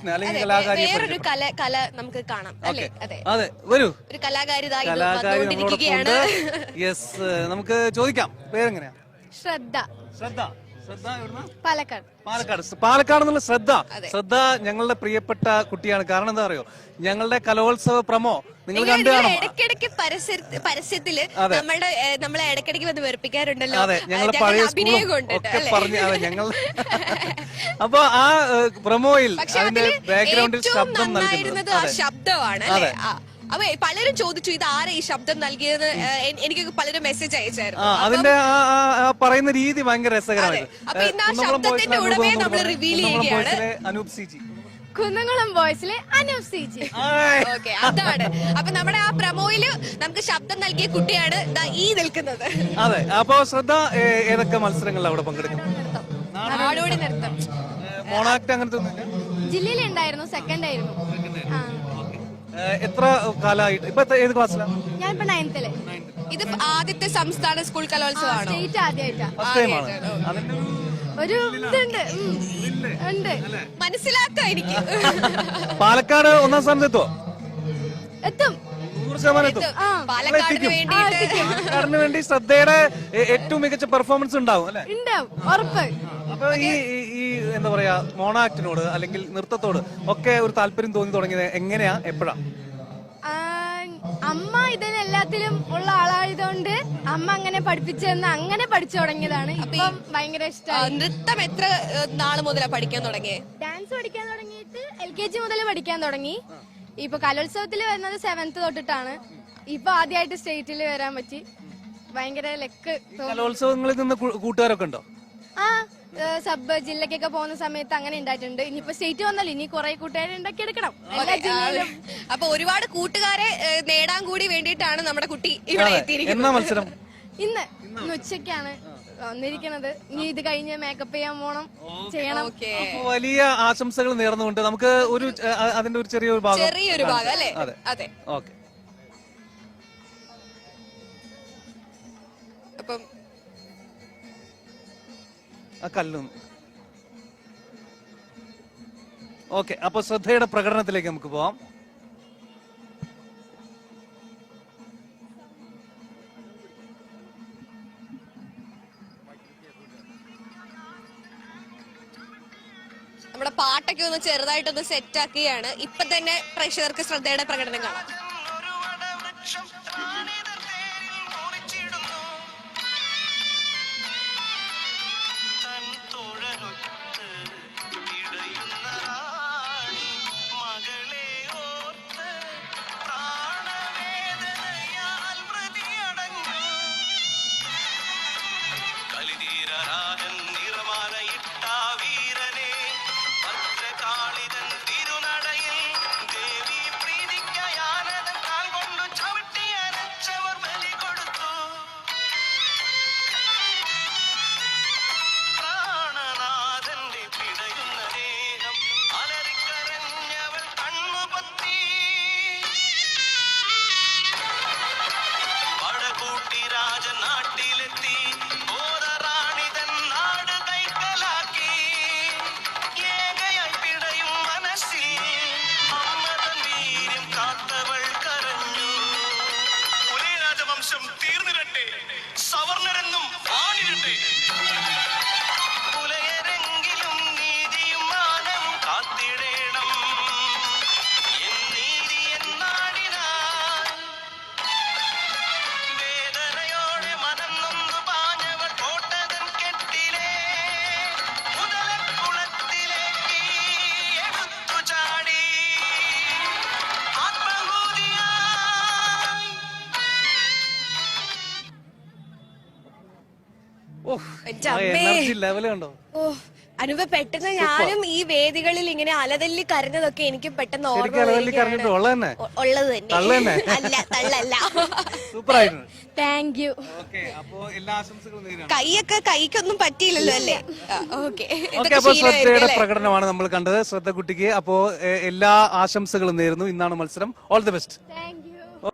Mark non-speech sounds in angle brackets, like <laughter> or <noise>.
അല്ലെങ്കിൽ അതെ, കലാകാരിയെ വേറൊരു കല കല നമുക്ക് കാണാം അല്ലേ? അതെ. അതെ വരൂ. ഒരു കലാകാരി ഇതാ ഇത് കലാകാരി വന്നുകൊണ്ടിരിക്കുകയാണ്. നമ്മളോടൊപ്പം യെസ് നമുക്ക് ചോദിക്കാം. പേരെങ്ങനെയാ? ശ്രദ്ധ. ശ്രദ്ധ. പാലക്കാട്. പാലക്കാട്. പാലക്കാട് എന്നുള്ള ശ്രദ്ധ. ശ്രദ്ധ ഞങ്ങളുടെ പ്രിയപ്പെട്ട കുട്ടിയാണ്. കാരണം എന്താ അറിയോ? ഞങ്ങളുടെ കലോത്സവ പ്രമോ നിങ്ങൾ കണ്ടു കാണും. ഇടയ്ക്കിടയ്ക്ക് പരസ്യത്തിൽ നമ്മളുടെ നമ്മളെ ഇടയ്ക്കിടയ്ക്ക് വന്ന് വെറുപ്പിക്കാറുണ്ടല്ലോ. അതെ ഞങ്ങളുടെ പഴയ ഒക്കെ അതെ ഞങ്ങൾ <laughs> അപ്പൊ ആ പ്രമോയിൽ അതിന്റെ ബാക്ക്ഗ്രൗണ്ടിൽ ശബ്ദം നൽകുന്നത്. ശബ്ദമാണ് അതെ. അപ്പൊ പലരും ചോദിച്ചു ഇത് ആരാ ഈ ശബ്ദം നൽകിയത്? എനിക്കൊക്കെ എനിക്ക് പലരും മെസ്സേജ് അയച്ചായിരുന്നു. അതിന്റെ പറയുന്ന രീതി ഭയങ്കര. അപ്പൊ ഇന്ന് ആ കുന്നംകുളം ശബ്ദത്തിന്റെ ഉടമയെ നമ്മൾ കുന്നംകുളം ചെയ്യുകയാണ്. Anoop C G. കുന്നംകുളം ബോയ്സിലെ അനൂപ് സി ജി. ഓക്കെ അതാണ്. അപ്പൊ നമ്മുടെ ആ പ്രമോയിൽ നമുക്ക് ശബ്ദം നൽകിയ കുട്ടിയാണ് ദാ ഈ നിൽക്കുന്നത്. അതെ അപ്പൊ ശ്രദ്ധ ഏതൊക്കെ മത്സരങ്ങളിൽ അവിടെ പങ്കെടുക്കും? നാടോടി നൃത്തം. മോണാക്ട് അങ്ങനത്തെ ജില്ലയിലുണ്ടായിരുന്നു സെക്കൻഡ് ആയിരുന്നു. ആ. എത്ര കാലമായിട്ട്? ഇപ്പൊ ഏത് ക്ലാസ്സിലാണ് ഞാനിപ്പോ നയൻത്തിൽ ഇത് ആദ്യത്തെ സംസ്ഥാന സ്കൂൾ കലോത്സവമാണോ? സ്റ്റേറ്റ് ആദ്യമായിട്ടാ ഫസ്റ്റ് ടൈമാണ് അതിന്റെ ഒരു ഒരു ഇതുണ്ട്. ഉം. ഉണ്ട്. മനസ്സിലാക്കാം എനിക്ക്. പാലക്കാട് ഒന്നാം സ്ഥാനത്ത് എത്തുമോ എത്തും. നൂറ് ശതമാനം എത്തും. ആ പാലക്കാടിന് എത്തിക്കും. വേണ്ടിയിട്ട്. പാലക്കാടിന് വേണ്ടി ശ്രദ്ധയുടെ ഏ- ഏറ്റവും മികച്ച പെർഫോമൻസ് ഉണ്ടാവും അല്ലെ? ഉണ്ടാവും. ഉറപ്പ്. അപ്പൊ ഈ എന്താ പറയാ മോണാക്ടിനോട് അല്ലെങ്കിൽ നൃത്തത്തോട് ഒക്കെ ഒരു താല്പര്യം തോന്നി തുടങ്ങിയത് എങ്ങനെയാ എപ്പോഴാ? അമ്മ ഇതിനെല്ലാത്തിലും ഉള്ള ആളായതുകൊണ്ട് അമ്മ അങ്ങനെ പഠിപ്പിച്ചെന്ന് അങ്ങനെ പഠിച്ചു തുടങ്ങിയതാണ്. ഇപ്പം ഭയങ്കര ഇഷ്ടമാണ് നൃത്തം എത്ര നാൾ മുതലാ പഠിക്കാൻ തുടങ്ങിയത് ഡാൻസ് പഠിക്കാൻ തുടങ്ങിയിട്ട് എൽ കെ ജി മുതൽ പഠിക്കാൻ തുടങ്ങി. ഇപ്പൊ കലോത്സവത്തിൽ വരുന്നത് സെവൻത്ത് തൊട്ടിട്ടാണ്. ഇപ്പൊ ആദ്യമായിട്ട് സ്റ്റേറ്റിൽ വരാൻ പറ്റി. ഭയങ്കര ലക്ക് കലോത്സവങ്ങളിൽ നിന്ന് കൂട്ടുകാരൊക്കെ ഉണ്ടോ? ആ സബ് ജില്ലക്കൊക്കെ പോകുന്ന സമയത്ത് അങ്ങനെ ഉണ്ടായിട്ടുണ്ട്. ഇനിയിപ്പോ സ്റ്റേറ്റ് വന്നാൽ ഇനി കുറെ കൂട്ടുകാരെ ഉണ്ടാക്കി എടുക്കണം. എല്ലാ ജില്ലയിലും. അപ്പൊ ഒരുപാട് കൂട്ടുകാരെ നേടാൻ കൂടി വേണ്ടിയിട്ടാണ് നമ്മുടെ കുട്ടി ഇവിടെ എത്തിയിരിക്കുന്നത്. ഇന്ന് ഇന്ന് ഉച്ചക്കാണ് വന്നിരിക്കണത് ഇനി ഇത് കഴിഞ്ഞ് മേക്കപ്പ് ചെയ്യാൻ പോണം. ചെയ്യണം. വലിയ ആശംസകൾ നേർന്നുകൊണ്ട് നമുക്ക് ഒരു അതിന്റെ ഒരു ചെറിയൊരു ഭാഗം ചെറിയൊരു ഭാഗം അല്ലേ? അതെ. അതെ. ഓക്കെ. അപ്പം ആ കല്ലും ഓക്കെ അപ്പൊ ശ്രദ്ധയുടെ പ്രകടനത്തിലേക്ക് നമുക്ക് പോവാം. നമ്മുടെ പാട്ടൊക്കെ ഒന്ന് ചെറുതായിട്ടൊന്ന് സെറ്റ് ആക്കുകയാണ്. ഇപ്പൊ തന്നെ പ്രേക്ഷകർക്ക് ശ്രദ്ധയുടെ പ്രകടനം കാണാം. അനുപ പെട്ടെന്ന് ഞാനും ഈ വേദികളിൽ ഇങ്ങനെ അലതല്ലി കരഞ്ഞതൊക്കെ എനിക്ക് പെട്ടെന്ന് ഉള്ളത് തന്നെ? <laughs> അല്ല തള്ളല്ല. സൂപ്പർ ആയിരുന്നു. താങ്ക് യു കൈയൊക്കെ കൈക്കൊന്നും പറ്റിയില്ലല്ലോ അല്ലേ? ഓക്കെ. ശ്രദ്ധയുടെ പ്രകടനമാണ് നമ്മൾ കണ്ടത്. ശ്രദ്ധ കുട്ടിക്ക്. അപ്പോ എല്ലാ ആശംസകളും നേരുന്നു. ഇന്നാണ് മത്സരം. All the best thank